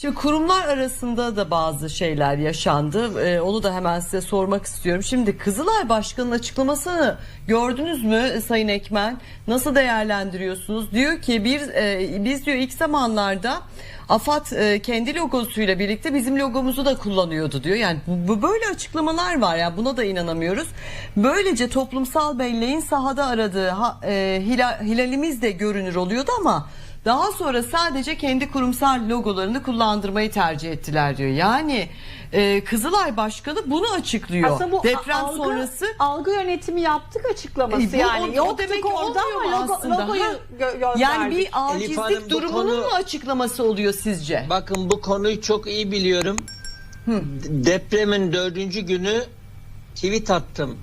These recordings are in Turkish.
Şimdi kurumlar arasında da bazı şeyler yaşandı. Ee, onu da hemen size sormak istiyorum. Şimdi Kızılay Başkanı'nın açıklamasını gördünüz mü Sayın Ekmen? Nasıl değerlendiriyorsunuz? Diyor ki bir e, biz diyor ilk zamanlarda AFAD e, kendi logosuyla birlikte bizim logomuzu da kullanıyordu diyor. Yani bu, böyle açıklamalar var ya buna da inanamıyoruz. Böylece toplumsal belleğin sahada aradığı ha, e, hila- hilalimiz de görünür oluyordu ama daha sonra sadece kendi kurumsal logolarını kullandırmayı tercih ettiler diyor. Yani e, Kızılay Başkanı bunu açıklıyor. Aslında bu Deprem algı, sonrası algı yönetimi yaptık açıklaması E, bu yani. o- o demek orada olmuyor ama logo, aslında. logoyu gö- gönderdik. yani bir acizlik Hanım, durumunun konu- mu açıklaması oluyor sizce? Bakın bu konuyu çok iyi biliyorum. Depremin dördüncü günü tweet attım.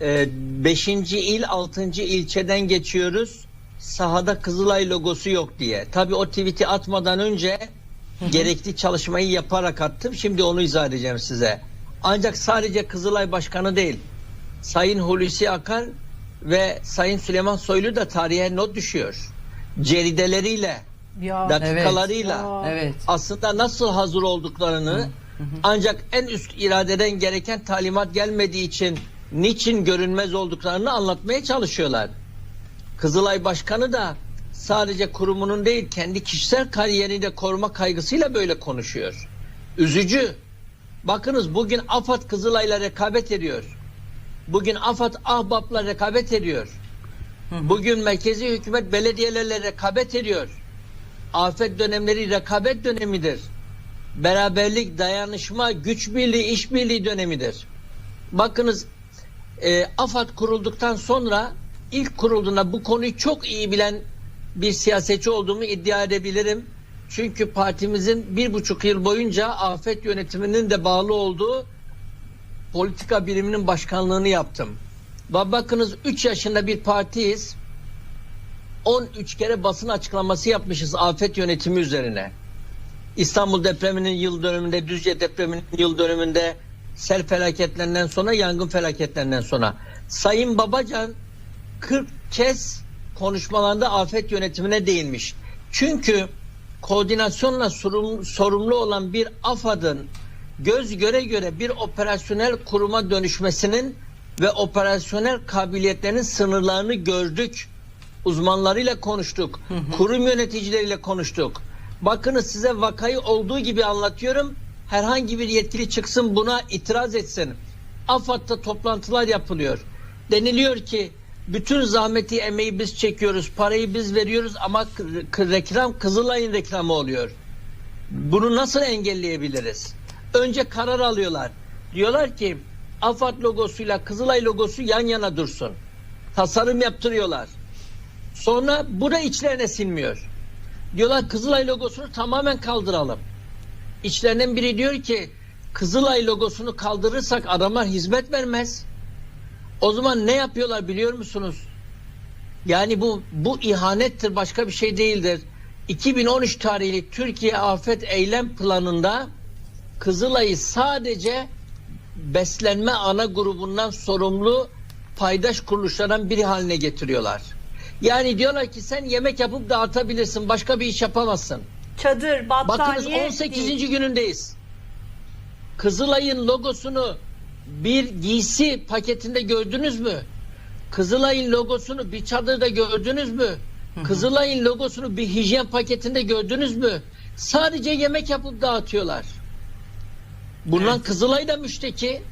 Ee, beşinci il, altıncı ilçeden geçiyoruz. Sahada Kızılay logosu yok diye. Tabii o tweet'i atmadan önce gerekli çalışmayı yaparak attım. Şimdi onu izah edeceğim size. Ancak sadece Kızılay Başkanı değil. Sayın Hulusi Akar ve Sayın Süleyman Soylu da tarihe not düşüyor. Cerideleriyle, Ya. dakikalarıyla Evet. Evet. aslında nasıl hazır olduklarını ancak en üst iradeden gereken talimat gelmediği için niçin görünmez olduklarını anlatmaya çalışıyorlar. Kızılay Başkanı da sadece kurumunun değil kendi kişisel kariyerini de koruma kaygısıyla böyle konuşuyor. Üzücü. Bakınız bugün AFAD Kızılay'la rekabet ediyor. Bugün AFAD Ahbap'la rekabet ediyor. Bugün merkezi hükümet belediyelerle rekabet ediyor afet dönemleri rekabet dönemidir. Beraberlik, dayanışma, güç birliği, işbirliği dönemidir. Bakınız e, AFAD kurulduktan sonra ilk kurulduğunda bu konuyu çok iyi bilen bir siyasetçi olduğumu iddia edebilirim. Çünkü partimizin bir buçuk yıl boyunca afet yönetiminin de bağlı olduğu politika biriminin başkanlığını yaptım. Bakınız 3 yaşında bir partiyiz. 13 kere basın açıklaması yapmışız afet yönetimi üzerine. İstanbul depreminin yıl dönümünde, Düzce depreminin yıl dönümünde, sel felaketlerinden sonra, yangın felaketlerinden sonra. Sayın Babacan 40 kez konuşmalarında afet yönetimine değinmiş. Çünkü koordinasyonla sorum- sorumlu olan bir AFAD'ın göz göre göre bir operasyonel kuruma dönüşmesinin ve operasyonel kabiliyetlerinin sınırlarını gördük uzmanlarıyla konuştuk. Kurum yöneticileriyle konuştuk. Bakınız size vakayı olduğu gibi anlatıyorum. Herhangi bir yetkili çıksın buna itiraz etsin. AFAD'da toplantılar yapılıyor. Deniliyor ki bütün zahmeti emeği biz çekiyoruz, parayı biz veriyoruz ama reklam Kızılay'ın reklamı oluyor. Bunu nasıl engelleyebiliriz? Önce karar alıyorlar. Diyorlar ki AFAD logosuyla Kızılay logosu yan yana dursun. Tasarım yaptırıyorlar. Sonra bu da içlerine sinmiyor. Diyorlar Kızılay logosunu tamamen kaldıralım. İçlerinden biri diyor ki Kızılay logosunu kaldırırsak adamlar hizmet vermez. O zaman ne yapıyorlar biliyor musunuz? Yani bu bu ihanettir başka bir şey değildir. 2013 tarihli Türkiye Afet Eylem Planı'nda Kızılay'ı sadece beslenme ana grubundan sorumlu paydaş kuruluşlardan biri haline getiriyorlar. Yani diyorlar ki sen yemek yapıp dağıtabilirsin. Başka bir iş yapamazsın. Çadır, Bakınız battaniye 18. değil. günündeyiz. Kızılay'ın logosunu bir giysi paketinde gördünüz mü? Kızılay'ın logosunu bir çadırda gördünüz mü? Kızılay'ın logosunu bir hijyen paketinde gördünüz mü? Sadece yemek yapıp dağıtıyorlar. Bundan Kızılay da müşteki.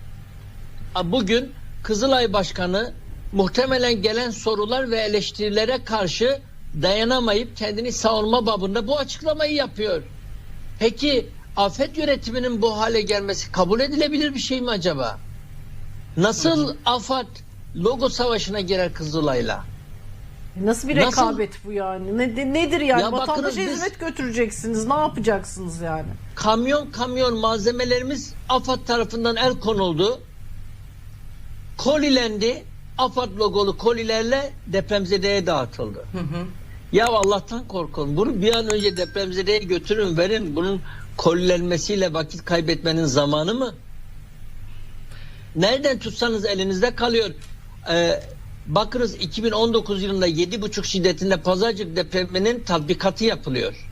Bugün Kızılay Başkanı muhtemelen gelen sorular ve eleştirilere karşı dayanamayıp kendini savunma babında bu açıklamayı yapıyor. Peki afet yönetiminin bu hale gelmesi kabul edilebilir bir şey mi acaba? Nasıl AFAD logo savaşına girer Kızılay'la? Nasıl bir Nasıl? rekabet bu yani? Ne, nedir yani? Ya bakınız Vatandaşa biz- hizmet götüreceksiniz. Ne yapacaksınız yani? Kamyon kamyon malzemelerimiz AFAD tarafından el konuldu. Kolilendi. AFAD logolu kolilerle depremzedeye dağıtıldı. Ya Allah'tan korkun. Bunu bir an önce depremzedeye götürün verin. Bunun kolilenmesiyle vakit kaybetmenin zamanı mı? Nereden tutsanız elinizde kalıyor. Ee, bakınız 2019 yılında 7,5 şiddetinde Pazarcık depreminin tatbikatı yapılıyor.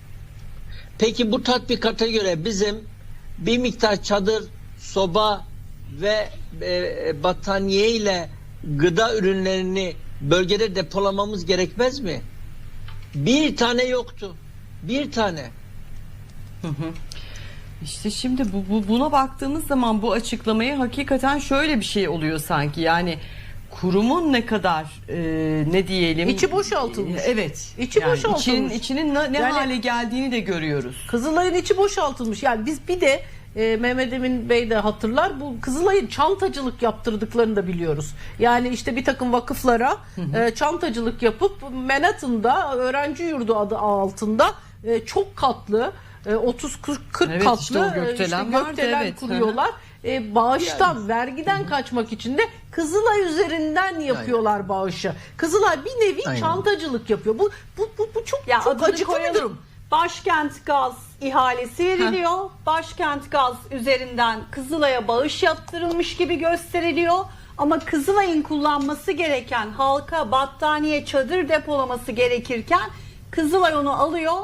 Peki bu tatbikata göre bizim bir miktar çadır, soba ve e, battaniye ile gıda ürünlerini bölgede depolamamız gerekmez mi? Bir tane yoktu. Bir tane. İşte şimdi bu, bu buna baktığımız zaman bu açıklamayı hakikaten şöyle bir şey oluyor sanki. Yani kurumun ne kadar e, ne diyelim İçi boşaltılmış. E, Evet. İçi boşaltılmış. içinin, içinin ne, ne Yani- hale geldiğini de görüyoruz. Kızılay'ın içi boşaltılmış. Yani biz bir de e, Mehmet Emin Bey de hatırlar bu Kızılay'ın çantacılık yaptırdıklarını da biliyoruz. Yani işte bir takım vakıflara e, çantacılık yapıp Manhattan'da öğrenci yurdu adı altında e, çok katlı e, 30 40 40 Evet, katlı işte gökdelen e, vardı, gökdelen evet. kuruyorlar. E, bağıştan, vergiden kaçmak için de Kızılay üzerinden yapıyorlar bağışı. Kızılay bir nevi Aynen. çantacılık yapıyor. Bu bu bu, bu çok Ya çok acıklı bir durum. Başkent Gaz ihalesi veriliyor. Başkent Gaz üzerinden Kızılay'a bağış yaptırılmış gibi gösteriliyor. Ama Kızılay'ın kullanması gereken halka battaniye çadır depolaması gerekirken Kızılay onu alıyor.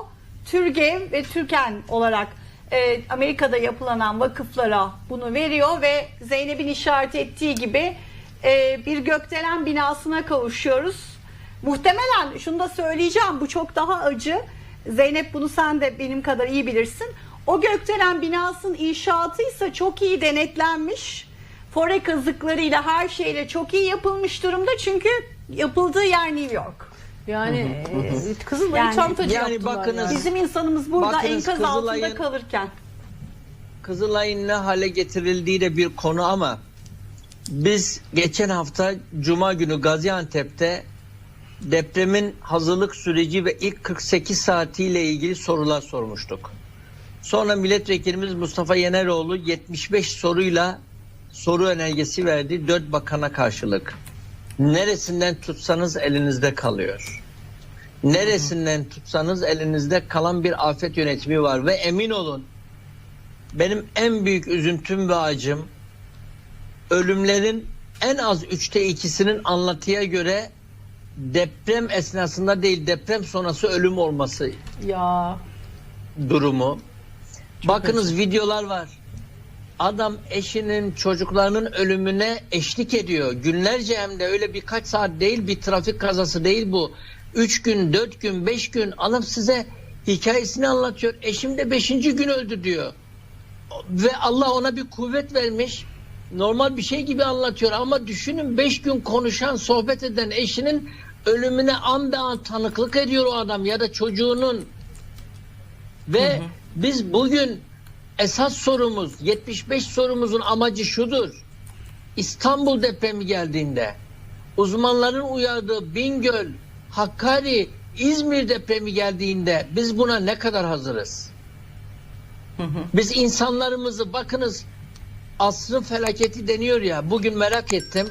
Türgev ve Türken olarak e, Amerika'da yapılanan vakıflara bunu veriyor ve Zeynep'in işaret ettiği gibi e, bir gökdelen binasına kavuşuyoruz. Muhtemelen şunu da söyleyeceğim bu çok daha acı. Zeynep bunu sen de benim kadar iyi bilirsin. O gökdelen binasının inşaatıysa çok iyi denetlenmiş. Fore kazıklarıyla her şeyle çok iyi yapılmış durumda çünkü yapıldığı yer New York. Yani e, Kızılay'ı Yani- çantacı Yani yaptılar bakınız- yani. Bizim insanımız burada Bakınız enkaz altında Kızılay'ın- kalırken. Kızılay'ın ne hale getirildiği de bir konu ama biz geçen hafta Cuma günü Gaziantep'te depremin hazırlık süreci ve ilk 48 saatiyle ilgili sorular sormuştuk. Sonra milletvekilimiz Mustafa Yeneroğlu 75 soruyla soru önergesi verdi dört bakana karşılık. Neresinden tutsanız elinizde kalıyor. Neresinden tutsanız elinizde kalan bir afet yönetimi var ve emin olun benim en büyük üzüntüm ve acım ölümlerin en az üçte ikisinin anlatıya göre deprem esnasında değil deprem sonrası ölüm olması Ya durumu. Bakınız videolar var. Adam eşinin çocuklarının ölümüne eşlik ediyor. Günlerce hem de öyle birkaç saat değil bir trafik kazası değil bu. Üç gün, dört gün, beş gün alıp size hikayesini anlatıyor. Eşim de beşinci gün öldü diyor. Ve Allah ona bir kuvvet vermiş. Normal bir şey gibi anlatıyor ama düşünün beş gün konuşan, sohbet eden eşinin ölümüne an be an tanıklık ediyor o adam ya da çocuğunun. Ve biz bugün esas sorumuz 75 sorumuzun amacı şudur. İstanbul depremi geldiğinde uzmanların uyardığı Bingöl, Hakkari, İzmir depremi geldiğinde biz buna ne kadar hazırız? Biz insanlarımızı bakınız asrın felaketi deniyor ya bugün merak ettim.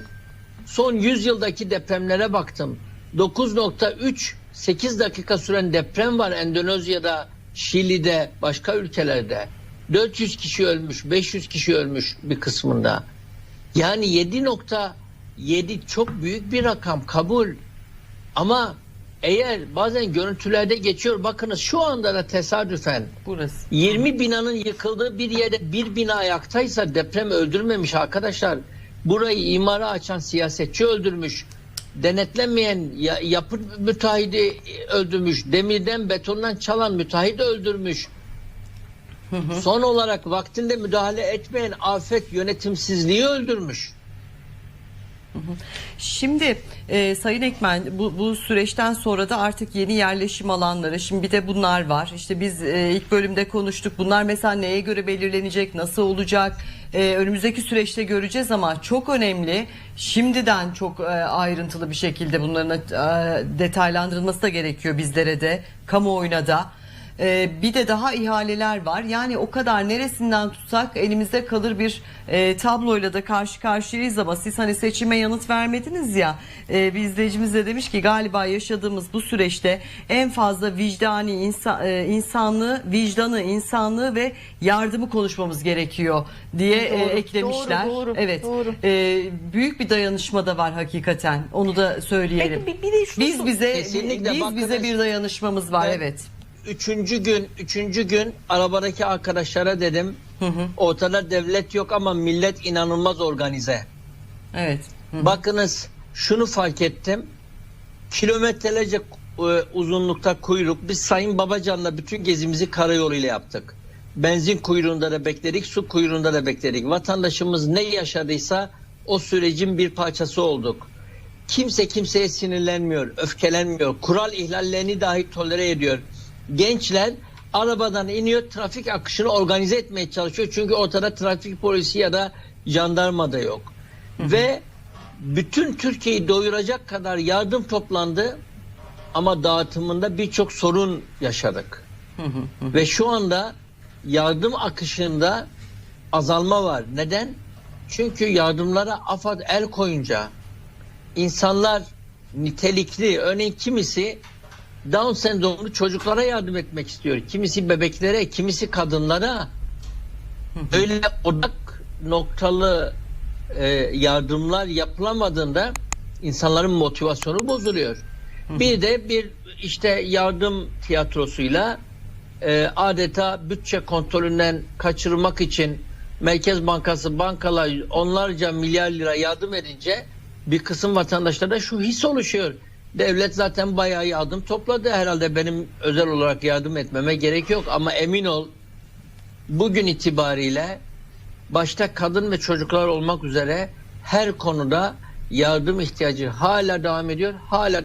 Son 100 yıldaki depremlere baktım. 9.3 8 dakika süren deprem var Endonezya'da, Şili'de, başka ülkelerde. 400 kişi ölmüş, 500 kişi ölmüş bir kısmında. Yani 7.7 çok büyük bir rakam kabul. Ama eğer bazen görüntülerde geçiyor bakınız şu anda da tesadüfen Burası. 20 binanın yıkıldığı bir yerde bir bina ayaktaysa deprem öldürmemiş arkadaşlar. Burayı imara açan siyasetçi öldürmüş. Denetlenmeyen ya- yapı müteahhidi öldürmüş. Demirden betondan çalan müteahhit öldürmüş. Son olarak vaktinde müdahale etmeyen afet yönetimsizliği öldürmüş. Şimdi e, Sayın Ekmen bu, bu süreçten sonra da artık yeni yerleşim alanları şimdi bir de bunlar var. İşte biz e, ilk bölümde konuştuk. Bunlar mesela neye göre belirlenecek, nasıl olacak? E, önümüzdeki süreçte göreceğiz ama çok önemli. Şimdiden çok e, ayrıntılı bir şekilde bunların e, detaylandırılması da gerekiyor bizlere de, kamuoyuna da. Ee, bir de daha ihaleler var. Yani o kadar neresinden tutsak elimizde kalır bir e, tabloyla da karşı karşıyayız ama siz hani seçime yanıt vermediniz ya. E, bir izleyicimiz de demiş ki galiba yaşadığımız bu süreçte en fazla vicdani insan, e, insanlığı, vicdanı, insanlığı ve yardımı konuşmamız gerekiyor diye e, Doğru, eklemişler. doğru, doğru, evet. doğru. E, büyük bir dayanışma da var hakikaten. Onu da söyleyelim. Peki bir, bir de şunu biz bize Kesinlikle biz bakınız. bize bir dayanışmamız var Ben- evet. Üçüncü gün, üçüncü gün arabadaki arkadaşlara dedim. Ortada devlet yok ama millet inanılmaz organize. Evet. Hı. Bakınız şunu fark ettim. Kilometrelerce e, uzunlukta kuyruk. Biz Sayın Babacan'la bütün gezimizi karayoluyla yaptık. Benzin kuyruğunda da bekledik, su kuyruğunda da bekledik. Vatandaşımız ne yaşadıysa o sürecin bir parçası olduk. Kimse kimseye sinirlenmiyor, öfkelenmiyor. Kural ihlallerini dahi tolere ediyor. Gençler arabadan iniyor, trafik akışını organize etmeye çalışıyor. Çünkü ortada trafik polisi ya da jandarma da yok. Ve bütün Türkiye'yi doyuracak kadar yardım toplandı ama dağıtımında birçok sorun yaşadık. Ve şu anda yardım akışında azalma var. Neden? Çünkü yardımlara AFAD el koyunca insanlar nitelikli, örneğin kimisi Down sendromlu çocuklara yardım etmek istiyor. Kimisi bebeklere, kimisi kadınlara. Öyle odak noktalı e, yardımlar yapılamadığında insanların motivasyonu bozuluyor. Bir de bir işte yardım tiyatrosuyla e, adeta bütçe kontrolünden kaçırmak için Merkez Bankası bankalar onlarca milyar lira yardım edince bir kısım vatandaşlarda şu his oluşuyor. Devlet zaten bayağı yardım topladı herhalde benim özel olarak yardım etmeme gerek yok ama emin ol bugün itibariyle başta kadın ve çocuklar olmak üzere her konuda yardım ihtiyacı hala devam ediyor. Hala